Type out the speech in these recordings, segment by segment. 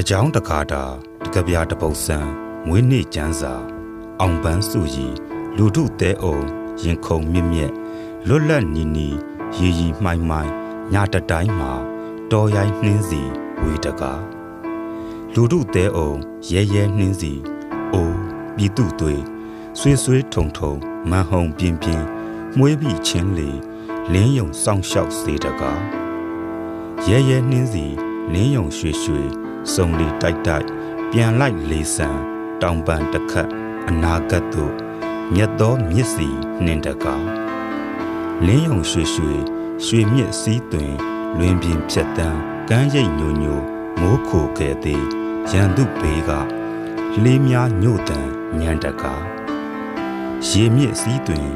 တကြောင်တကာတာတကဗျာတပုတ်ဆန်မွေးနေ့ကျန်းစာ အောင်ပန်းစုကြီးလူထုတဲအုံရင်ခုန်မြင့်မြက်လွတ်လပ်နီနီရီရီမှိုင်းမှိုင်းညတတိုင်းမှာတော်ရိုင်းနှင်းစီဝေတကားလူထုတဲအုံရဲရဲနှင်းစီအိုးပြည်သူတွေဆွေးဆွေးထုံထုံမန်ဟုံပြင်းပြင်းမွေးပြီးချင်းလေလင်းယုံစောင့်ရှောက်စေတကားရဲရဲနှင်းစီလင်းယုံရွှေရွှေ စုံလီတိုက်တိုက်ပြန်လိုက်လေဆန်တောင်ပန်တစ်ခတ်အနာဂတ်သို့မြတ်သောမြစ်စီနှင်တကားလင်းယုံရွှေရွှေရွှေမြစ်စည်းတွင်လွင်ပြင်ဖြတ်တန်းကမ်းရိပ်ညိုညိုမိုးခိုခဲ့သည်ရန်သူဘေးကလေးများညို့တန်ညံတကားရေမြစ်စည်းတွင်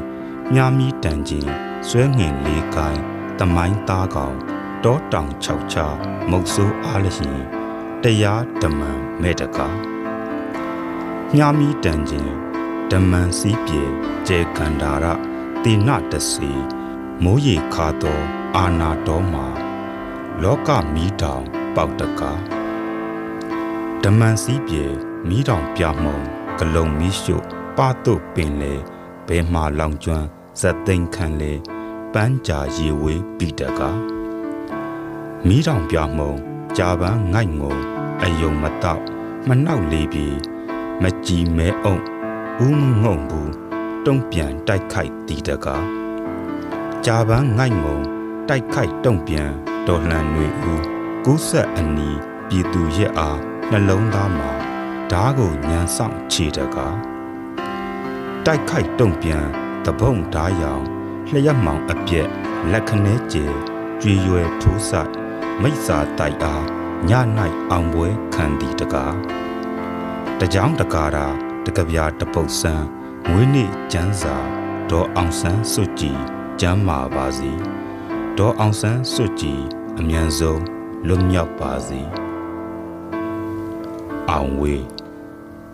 မြားမီတန်ချင်းဆွဲငင်လေးကိုင်းတမိုင်းသားကောင်တောတောင်၆ချာမုတ်ဆိုးအားလျင် တရားဓမ္မမဲ့တကားမြားမီတန်ချင်းဓမ္မစည်းပြေကျေကန္တာရတိနတစီမိုးရေခါတော်အာနာတော်မှာလောကမီးတောင်ပေါက်တကားဓမ္မစည်းပြေမီးတောင်ပြမှုံဂလုံမီးရှို့ပတုပင်လေဘဲမှာလောင်ကျွမ်းဇက်သိန်ခံလေပန်းကြာရေဝေးပိတကားမီးတောင်ပြမှုံ ကြာပန်းငိုက်ငုံအယုံမတော့မနှောက်လေးပြီမကြည်မဲအုံဦးမငုံဘူးတုံ့ပြန်တိုက်ခိုက်တီတကားကြာပန်းငိုက်ငုံတိုက်ခိုက်တုံ့ပြန်တော်လှန်တွေဦးကူးဆက်အနီးပြည်သူရဲ့အားနှလုံးသားမှာဓားကိုညံဆောင်ခြေတကားတိုက်ခိုက်တုံ့ပြန်တပုံဓားရောင်လျှက်မောင်အပြက်လက်ခနဲကျေကြွေရွယ်ထိုးဆိုင် မိစ္ဆာတိုက်အားည၌အောင်ပွဲခံသည်တကားတကြောင်တကာတာတကဗျာတပုတ်ဆန်းမွေးနေ့ကျန်းစာဒေါ်အောင်ဆန်းစွကြည်ကျမ်းမာပါစေဒေါ်အောင်ဆန်းစွကြည်အမြန်ဆုံးလွတ်မြောက်ပါစေအောင်ဝေး